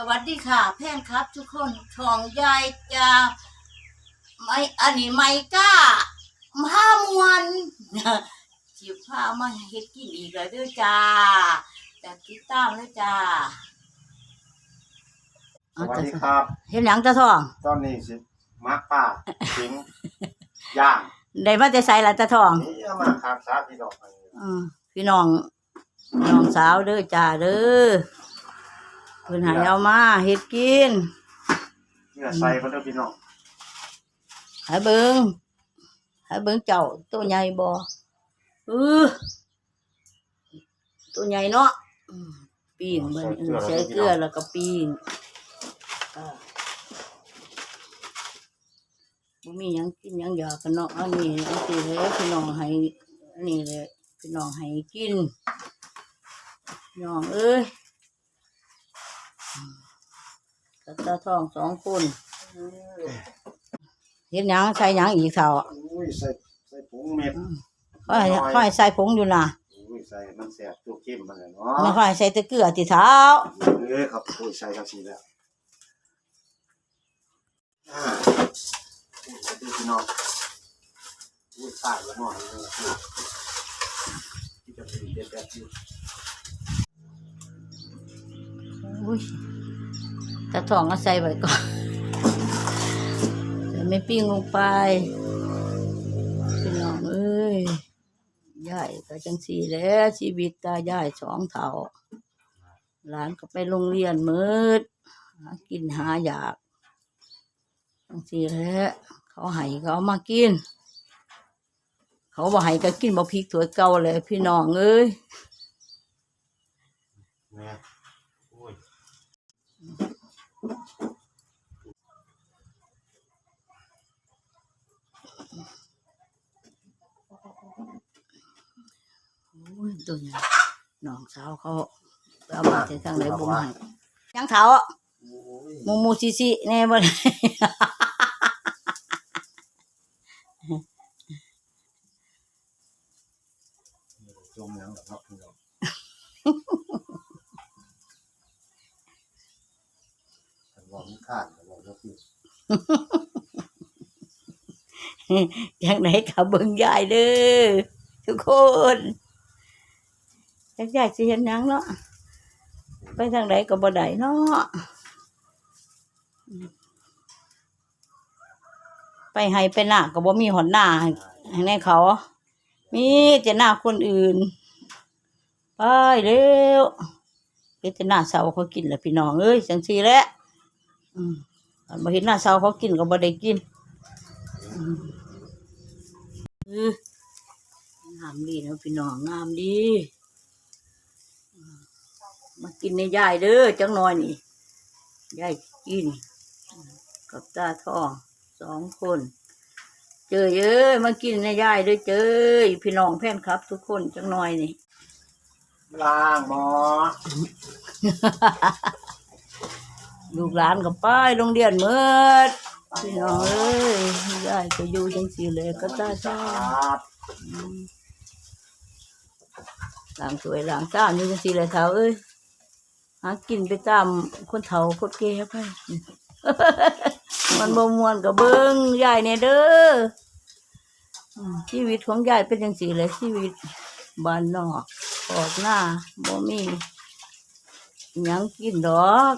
สวัสดีค่ะแพนครับ ทุกคนทองยายจะไม่อันนี้ไม่กล้าห้ามวันจิบผ้ามาเฮ็ดกินอีกแล้วเด้วยจ้าแต่ติดตามเลยจ้าสวัสดีครับเห็นหยังตาทองตอนนี้สิมักป้าสิงย่างได้มาแต่ใส่ละตาทองนี่เอามาครับสาพี่ดอกอันนี้อืมพี่น้องน้องสาวเด้อจ้าเด้อ เพิ่นให้เอามาเฮ็ดกินเนื้อใส่ก็เด้อพี่น้องให้เบิ่งให้เบิ่งเจ้าตัวใหญ่บ่เออตัวใหญ่เนาะอืมปิ้งเบิ่งเออใส่เกลือแล้วก็ปิ้งอ่าบ่มีหยังกินหยังอยากกันเนาะอันนี้อันนี้เลยพี่น้องให้อันนี้เลยพี่น้องให้กินพี่น้องเอ้ยอืม กับตาทองสองคนเห็นหยังใส่หยังอีกเท่าอุ้ยใส่ใส่ผงเม็ดค่อยค่อยใส่ผงอยู่นะอุ้ยใส่มันแสบตัวเข้มมันเลยเนาไม่ะค่อยใส่แตะเกียที่เท้าเอ้ยครับอุ้ยใส่จังซี่แล้วอ่าอุ้ยใส่ดูพี่น้องอุ้ยใส่แล้วหน่อยนึงที่จะเป็นเด็ดแบบนี้ อุ้ยตะทองก็ใส่ไว้ก่อนจะไม่ปิ้งลงไปพี่น้องเอ้ยยายก็จังสีแล้วชีวิตตายายสองเท่าหลานก็ไปโรงเรียนมืดหากินหาอยากจังสีแล้วเขาให้เอามากิน เขาบอกให้ก็กินบ่พริกถ้วเก่าเลยพี่น้องเอ้ยแม่อุ้ย โอ้ย ตัวนี้น้องสาวเขาเอามาจากทางไหนบุ้มให้ยังเท้าโอ้ยมูมูซิซิแน่บ่ได้จมยังแบบเนาะพี่น้องฉันบอกมันขาดฉันบอกแล้วพี่ยังไหนขับเบิ่งยายเด้อทุกคน จักยายสิเห็นยังเนาะไปทางไหนก็บ่ได้เนาะไปให้ไปหน้าก็บ่มีหอนหน้าให้ในเขา มีแต่หน้าคนอื่น ไปเร็วเฮ็ดแต่หน้าเสาเขากินแหละพี่น้องเอ้ยจังซีแหละอืมอันบ่เห็นหน้าเสาเขากินก็บ่ได้กินอืองามดีนะพี่น้องงามดี มากินในยายเด้อจังน้อยนี่ยายกิน กับตาทองสองคน เจอเอ้ยมากินในยายเด้อเจอพี่น้องแฟนครับ ทุกคนจังน้อยนี่ล้างหมอ ลูกหลานกับป้ายโรงเรียนเมื่อพี่น้องเอ้ยยายก็อยู่จังสี่เลยก็ตาคจ้ารับหลังสวยหลังจ้ามอยู่จังสี่เลยเท้าเอ้ย หากินไปตามคนเฒ่าคนแก่ไปมันบ่มวนกับเบิ้งยายเนี่ยเด้อชีวิตของยายเป็นจังสีเลยชีวิตบ้านนอกออกหน้าบ่มียังกินดอก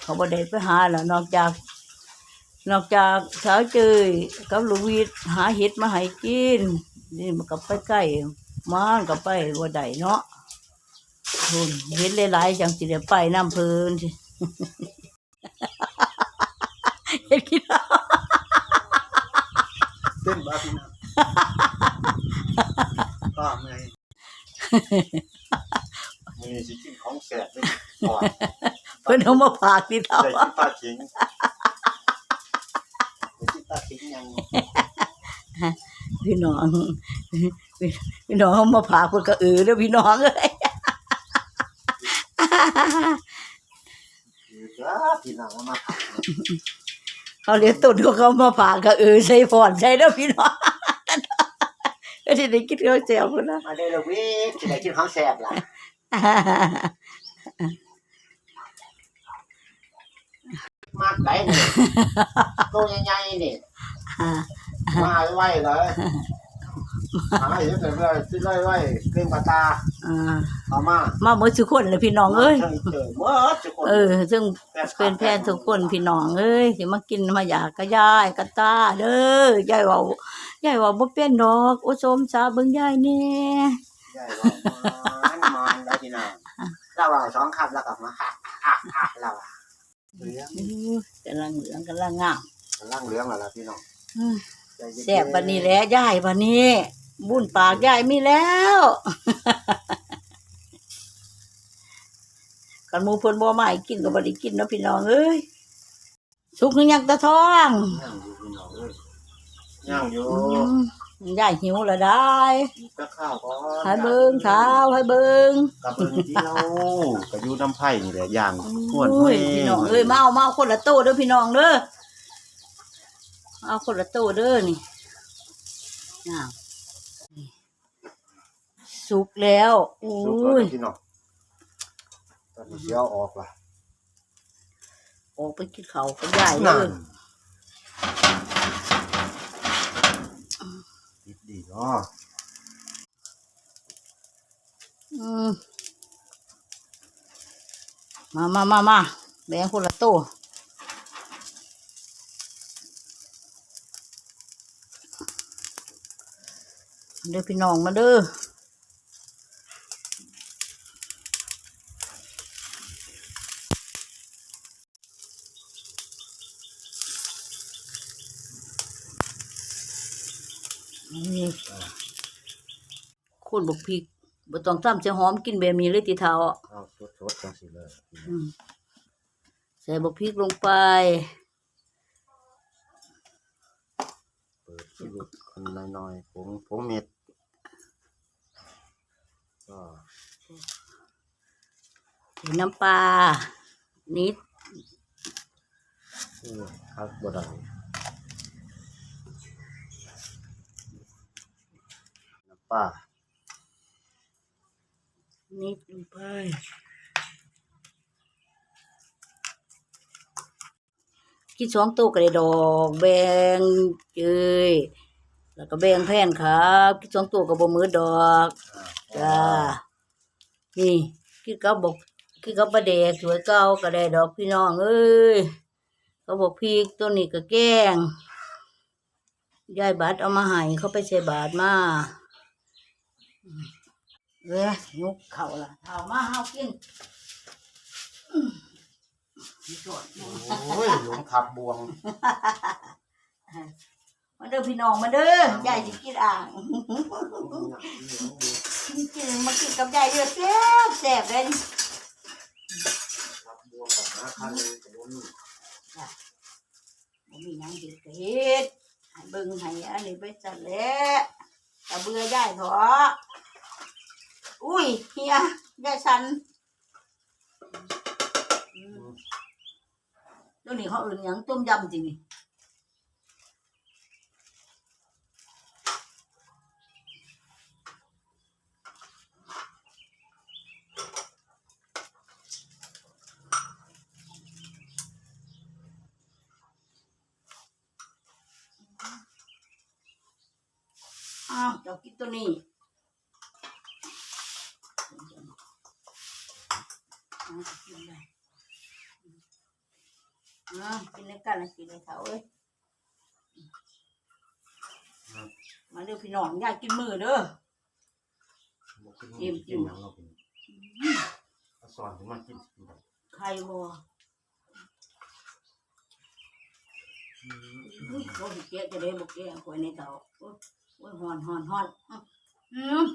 เขาบ่ได้ไปหาแล้วนอกจาก นอกจากสาวเจยกับลูกวิทหาเห็ดมาให้กิน นี่มันก็ไปใกล้มันก็ไปบ่ได้เนาะ ทุนเห็ดหลายๆจังสิได้ไปน้ำเพลินสิเห็ดกินเอาเต้นบ้าพี่น้องป้าเมื่อยมีสิกินของแสบเลยก่อนเพิ่นเอามาฝากที่เท่าใส่ที่ป้าทิ้งใส่ที่ป้าทิ้งยังพี่น้อง พี่น้องเอามาฝากเพิ่นก็เออเด้อพี่น้องเอ้ยคือจ้า พี่น้องเอามาผัดเขาเรียกตุนเขาเขามาฝากก็เออใส่ฟอนใส่เด้อพี่น้องก็สิได้กินข้าวเจียวพุ่นนะมาได้และเว้ยจะได้กินของแสบล่ะมากไหนนี่ตัวใหญ่ๆนี่อ่ามาไว้เลย หาอยู่แต่ว่าที่ไว้ไว้เรื่องปลาตาอ่าเอามามาหมดทุกคนเลยพี่น้องเอ้ยเจอหมดทุกคนเออ ซึ่งเป็นแพนทุกคนพี่น้องเอ้ยสิมากินมาอยากกะยายกะตาเด้อยายเว้ายายเว้าบ่เป็นดอกโอสมสาเบิ่งยายแน่ใหญ่ว่ามันมันได้ที่น่ะเราเอาสองคำแล้วกลับมาค่ะค่ะค่ะเราอะเหลืองอู้กำลังเหลืองกำลังงามกำลังเหลืองแล้วล่ะพี่น้องอืมใจเย็นๆแซ่บบัดนี้แหละยายบัดนี้ บุญปากยายมีแล้วกันหมูเพิ่นบ่มาให้กินก็บ่ได้กินเนาะพี่น้องเอ้ยสุกหรือยังตะท้องย่างอยู่พี่น้องเอ้ยย่างอยู่อืมยายหิวแล้วได้จะข้าวก่อนให้เบิ่งเท้าให้เบิ่งกับเบิ่งที่เรากับยูน้ำไผ่นี่แหละย่างขวดโอ้ยพี่น้องเอ้ยมาเอามาเอาคนละโตเด้อพี่น้องเด้อเอาคนละโตเด้อนี่น่านี่ สุกแล้วโอ้สุกแล้วยพี่น้องตอนนี้เดี๋ยวออกล่ะออกไปกินข้าวกับยายเลนั่ยนดีดีเนาะอืมมามามามาแบ่งคนละโตเด้อพี่น้องมาเด้อ นี่คน บกพริกบ่ต้องทำเสียหอมกินแบบนี้เลยติเท้าเอาสดๆจังสิเลยอืมใส่บกพริกลงไป เปิดชีวิตคนน้อยๆผงผงเม็ดก็ใส่น้ำปลานิดคือคักบ่ได้น้ำปลา นิดลงไป กินสองตัวก็ได้ดอกแบ่งเอ้ยแล้วก็แบ่งแผ่นครับกินสองตัวก็บ่มือดอกจ้านี่คิดกับบอกคิดกับประเดกสวยเก่าก็ได้ดอกพี่น้องเอ้ยเขาบอกพริกตัวนี้ก็แกงยายบาดเอามาให้เขาไปใส่บาทมาอืม เอ้ยยุกเข่าละเท่ามาเฮากินอืมนี่ก่อนโอ้ยหลวงขับบวง มาเด้อพี่น้องมาเด้อยายสิกินอ่างกินมากินกับยายเด้อแซ่บแซ่บเลยขับบวงกับหาคันเลยกับบ่มีบ่มีหยังเฮ็ดก็เฮ็ดให้เบิ่งให้อันนี้ไปจัดแหล้วแต่เบื่อยายเถอะ อุ้ยเฮียยายฉันอืมตัวนี้เขาเอื่นหยังต้มยำจริงนี่อ้าวเจ้ากินตัวนี้อ้าว กินได้อ้าวกินในกันนะกินในเขาเอ้ยมาเด้อพี่น้องยายกินมือเด้อบ่กินกินกินหยังเรากินเอาสอนถึงมากินกินได้ใครบ่อุ้ยเขาสิแกะจะได้บ่แกะคอยในเตาโอ้ยโอ้ยหอนหอนหอนอื้ออืม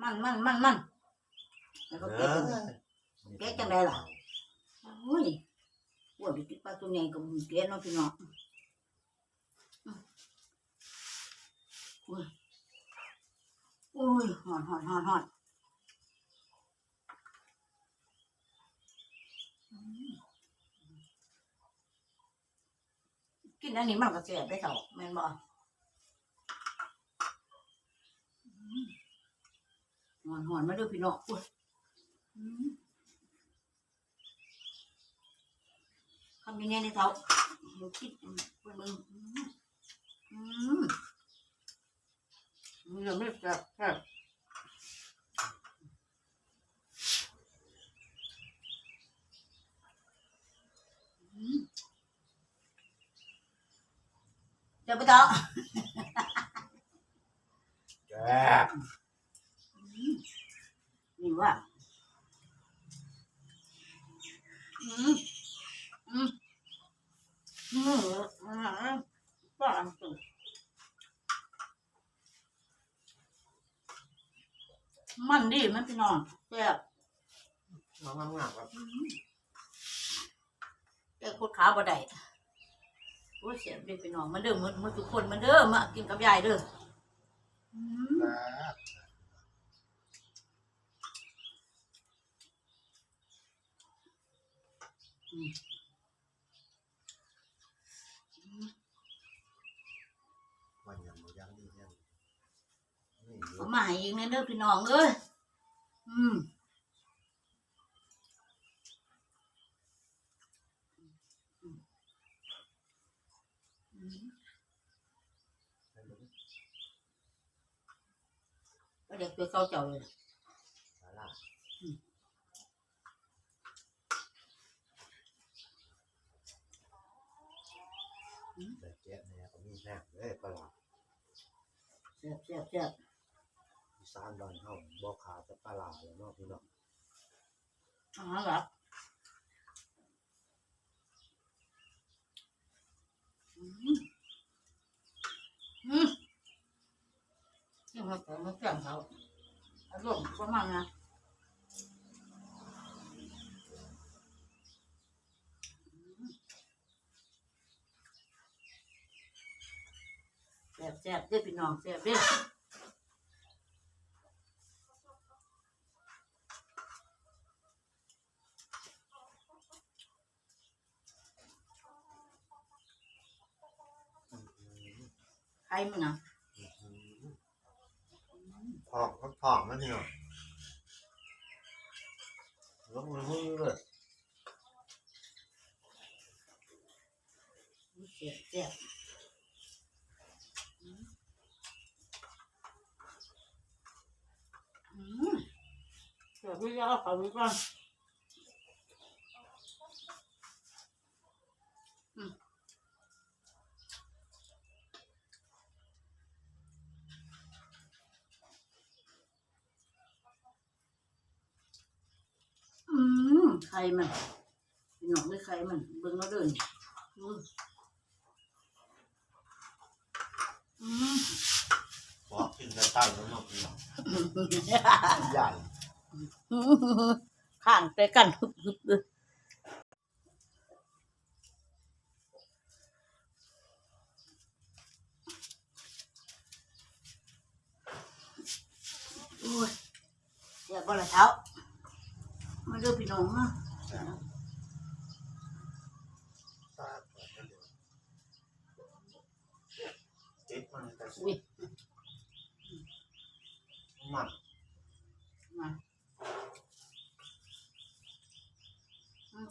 มันมันมันมัน แล้วก็แกะจังเลยแกะจังใดล่ะโอ้ยปวดติดปลาตัวใหญ่กับมึงแกะเนาะพี่น้องอื้อโอ้ยโอ้ยหอนหอนหอนหอนกินอันนี้มันก็แซ่บได้เท่าแม่นบ่หอนหอนมาเด้อพี่น้องโอ้ย อืมทำยังไงในเท้าเดี๋ยวคิดเพื่อนมึงอืมอืมมีเรื่อไม่แซ่บแซ่เดี๋ยวไปต่อแซ่บนี่ว่าอื มันดีมันพี่น้องแซ่บน้องงามๆครับแต่โคตรขาบ่ได้โอ้เสียบเด้พี่น้องมาเด้อมามาทุกคนมาเด้อมากินกับยายเด้อม แซ่บ วันยังบ่ยังดียังนี่อยู่เอามาให้อีกแน่เด้อพี่น้องเอ้ยอืมอืมก็เด็กตัวเก่าเจ้าเลยสาระแต่เจ๊เนี่ยก็มีแซ่บเลยปลาร้าเสียบเสียบเสียบอีสานบ้านเฮาบ่ขาดแต่ปลาร้าแล้วเนาะพี่น้องอาหารหลักอืมอืมนี่มันแต่มันแก่งเขาอารมณ์ประมาณนะ ซ่บแซ่บเด้อพี่น้องแซ่บเด้อใครมึงอะพอกก็พอกนะพี่น้องลงมือมือเลยเสียบเสียบอืม เสียบพี่ยาวเขาดีกว่าอืมอืมใครมันพี่น้องไม่ใครมันเบิ่งแล้วเดินอืมอืมพอกกินกระต่ายแล้วเนาะพี่น้องใหญ่ ข้างไปกันฮึบฮึบเลยโอ้ยเดี๋ยวก็ละเช้ามาดูพี่น้องมาแซ่บตาเปิดกันเดี๋ยวติดมันแต่สุ อุ้ย ดมัน มาอืม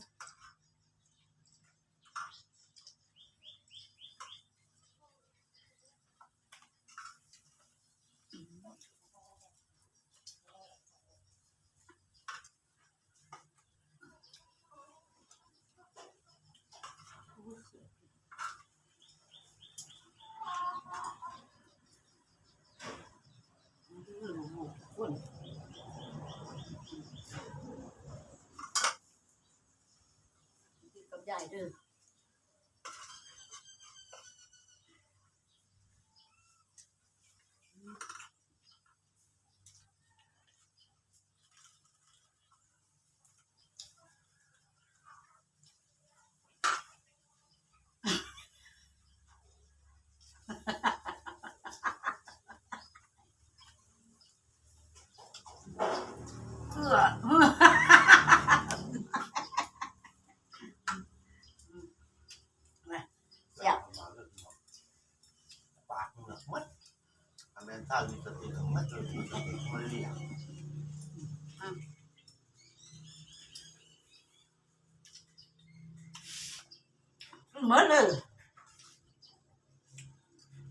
อ้วนกิน กับยายเด้อเพื่อ แซ่บมาเลยพี่น้องปากมันหนักมัดอเมนต้ามีสติของมันจนมันเรียกเหมือนเลย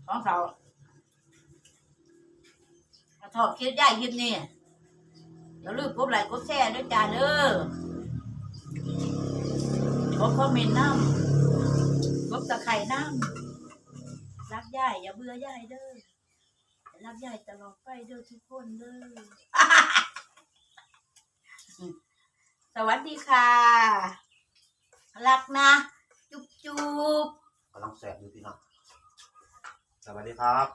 ของเขากระทอบคิดใหญ่คิดนี่อย่าลืมกดไลค์กดแชร์ด้วยจ้าเด้อกดคอมเมนต์น้ำกดตะไคร่น้ำรักยายอย่าเบื่อยายเด้อ รักยายตลอดไปเด้อทุกคนเด้อสวัสดีค่ะ รักนะ จุ๊บจุ๊บกำลังแสบอยู่พี่น้องสวัสดีครับ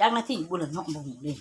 จากหนาทีบุญเนาะบ่หูเลย